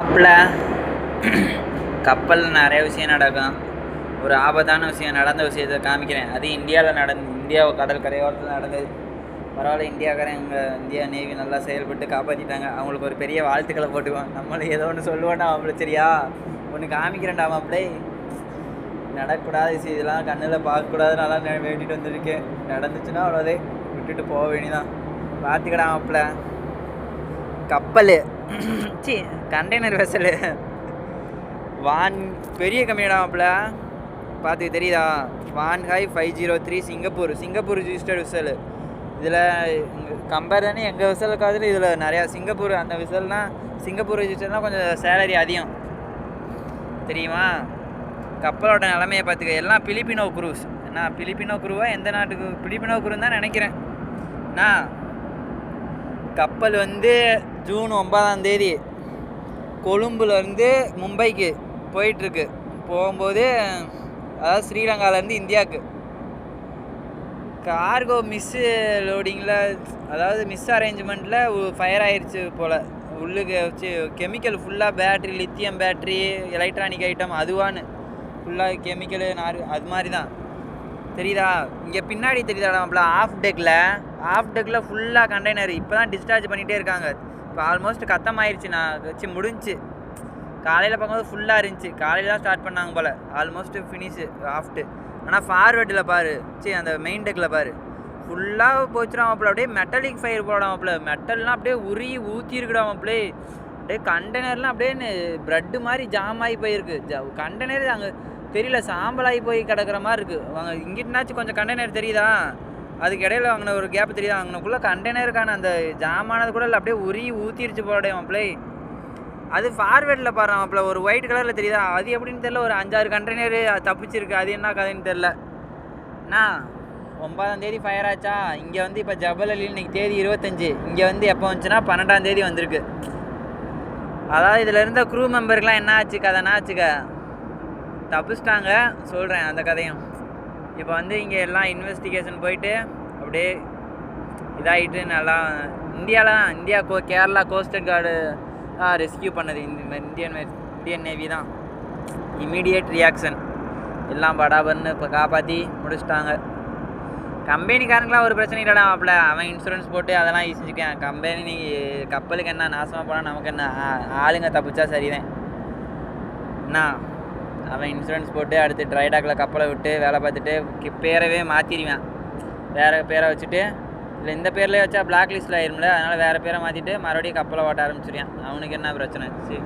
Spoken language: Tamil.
கப்பலில் கப்பலில் நிறைய விஷயம் நடக்கும். ஒரு ஆபத்தான விஷயம் நடந்த விஷயத்தை காமிக்கிறேன். அது இந்தியாவில் நடந்து இந்தியா கடல் கரையோரத்தில் நடந்தது. பரவாயில்ல இந்தியாக்காரன் எங்கள் இந்தியா நேவி நல்லா செயல்பட்டு காப்பாற்றிட்டாங்க அவங்களுக்கு ஒரு பெரிய வாழ்த்துக்களை போட்டுக்குவோம். நம்மளும் ஏதோ ஒன்று சொல்லுவோம்டா மாப்பிள்ள சரியா ஒன்று காமிக்கிறேன்டா மாப்பிள்ளை நடக்கக்கூடாத விஷயம் இதெல்லாம் கண்ணில் பார்க்கக்கூடாது நல்லா வேண்டிட்டு வந்திருக்கேன். நடந்துச்சுன்னா அவ்வளோதே. விட்டுட்டு போக வேண்டியதான் பார்த்துக்கடா மாப்பிள்ள கப்பல். சி கண்டெய்னர் வெசலு வான் பெரிய கம்பெனிடா பார்த்து தெரியுதா? Wan Hai five zero three Singapore. Singapore registered vessel இதில் கம்பேர் தானே எங்கள் விசலுக்காவது இதில் நிறையா சிங்கப்பூர் அந்த விசல்னால் சிங்கப்பூர் ரிஜிஸ்டர்னால் கொஞ்சம் சேலரி அதிகம். தெரியுமா? கப்பலோட நிலமையை பார்த்துக்க எல்லாம் பிலிப்பினோ குரூஸ் என்ன பிலிப்பினோ குருவா எந்த நாட்டுக்கு? பிலிப்பினோ குரூன்னு தான் நினைக்கிறேன். என்ன கப்பல் வந்து ஜூன் ஒன்பதாம் தேதி கொழும்புலேருந்து மும்பைக்கு போயிட்டுருக்கு. போகும்போது அதாவது ஸ்ரீலங்காலேருந்து இந்தியாவுக்கு. கார்கோ மிஸ்ஸு லோடிங்கில் அதாவது மிஸ் அரேஞ்ச்மெண்ட்டில் ஃபயர் ஆயிடுச்சு போல். உள்ளுக்கு வச்சு கெமிக்கல் ஃபுல்லாக battery lithium battery electronic item அதுவான்னு. ஃபுல்லாக கெமிக்கலு நார் அது மாதிரி தான் தெரியுதா? இங்கே பின்னாடி தெரியுதா நம்மள ஆஃப் டெக்கில் ஆஃப் டெக்கில் ஃபுல்லாக கண்டெய்னர் இப்போ தான் டிஸ்சார்ஜ் பண்ணிகிட்டே இருக்காங்க. இப்போ ஆல்மோஸ்ட் கத்தமாயிருச்சு நான் வச்சு முடிஞ்சுச்சு காலையில் பார்க்கும்போது ஃபுல்லாக இருந்துச்சு. காலையில் தான் ஸ்டார்ட் பண்ணாங்க போல். ஆல்மோஸ்ட் ஃபினிஷு ஆஃப்ட்டு ஆனால் ஃபார்வேர்டில் பாரு. சரி அந்த மெயின் டெக்கில் பாரு. ஃபுல்லாக போச்சுடா மாப்பிள்ள. அப்படியே மெட்டலிக் ஃபயர் போடா மாப்பிள்ள. மெட்டல்லாம் அப்படியே உருகி ஊற்றி இருக்குடா மாப்பிள்ளே. அப்படியே கண்டெய்னர்லாம் அப்படியே ப்ரெட்டு மாதிரி ஜாம் ஆகி போயிருக்கு. கண்டெய்னர் அங்கே தெரியல சாம்பலாகி போய் கிடக்கிற மாதிரி இருக்குது வாங்க இங்கிட்டனாச்சும் கொஞ்சம் கண்டெய்னர் தெரியுதா? அதுக்கு இடையில வாங்கின ஒரு கேப் தெரியுதா? வாங்கினக்குள்ளே கண்டெய்னருக்கான அந்த ஜாமானது கூட இல்லை அப்படியே உருகி ஊற்றிருச்சு போடே மாப்பிள்ளை அது ஃபார்வேர்டில் பாரு மாப்பிள்ள ஒரு ஒயிட் கலரில் தெரியுதா? அது எப்படின்னு தெரியல ஒரு அஞ்சாறு கண்டெய்னரு தப்பிச்சிருக்கு. அது என்ன கதைன்னு தெரில அண்ணா ஒன்பதாம் தேதி ஃபயர் ஆச்சா? இங்கே வந்து இப்போ ஜபல் அலி இன்னைக்கு தேதி இருபத்தஞ்சு. இங்கே வந்து எப்போ வந்துச்சுன்னா பன்னெண்டாம் தேதி வந்திருக்கு. அதாவது இதில் இருந்த க்ரூ மெம்பருக்கெலாம் என்ன ஆச்சு என்ன ஆச்சுக்க. தப்பிச்சிட்டாங்க. சொல்கிறேன் அந்த கதையும். இப்போ வந்து இங்கே எல்லாம் இன்வெஸ்டிகேஷன் போயிட்டு அப்படியே இதாகிட்டு நல்லா இந்தியாவில் இந்தியா கோ கேரளா கோஸ்டல் கார்டு தான் ரெஸ்கியூ பண்ணது. இந்த இந்தியன் இந்தியன் நேவி தான். இமீடியட் ரியாக்ஷன் எல்லாம் படாபர்னு இப்போ காப்பாற்றி முடிச்சிட்டாங்க. கம்பெனிக்காரங்களாம் ஒரு பிரச்சனை இல்லைடா மாப்பிள்ள. அவன் இன்சூரன்ஸ் போட்டு அதெல்லாம் செஞ்சுக்கேன் கம்பெனி கப்பலுக்கு என்ன நாசமாக போனால் நமக்கு என்ன? ஆளுங்க தப்பிச்சா சரிதான். என்ன? அவன் இன்சூரன்ஸ் போட்டு அடுத்து ட்ரைடாக்கில் கப்பலை விட்டு வேலை பார்த்துட்டு கி- பேரவே மாற்றிடுவான் வேறு பேரை வச்சுட்டு இல்லை இந்த பேர்லேயே வச்சா பிளாக் லிஸ்ட்டில் ஆயிரும்ல அதனால் வேறு பேரை மாற்றிட்டு மறுபடியும் கப்பலை ஓட்ட ஆரம்பிச்சிருவேன். அவனுக்கு என்ன பிரச்சனை? சரி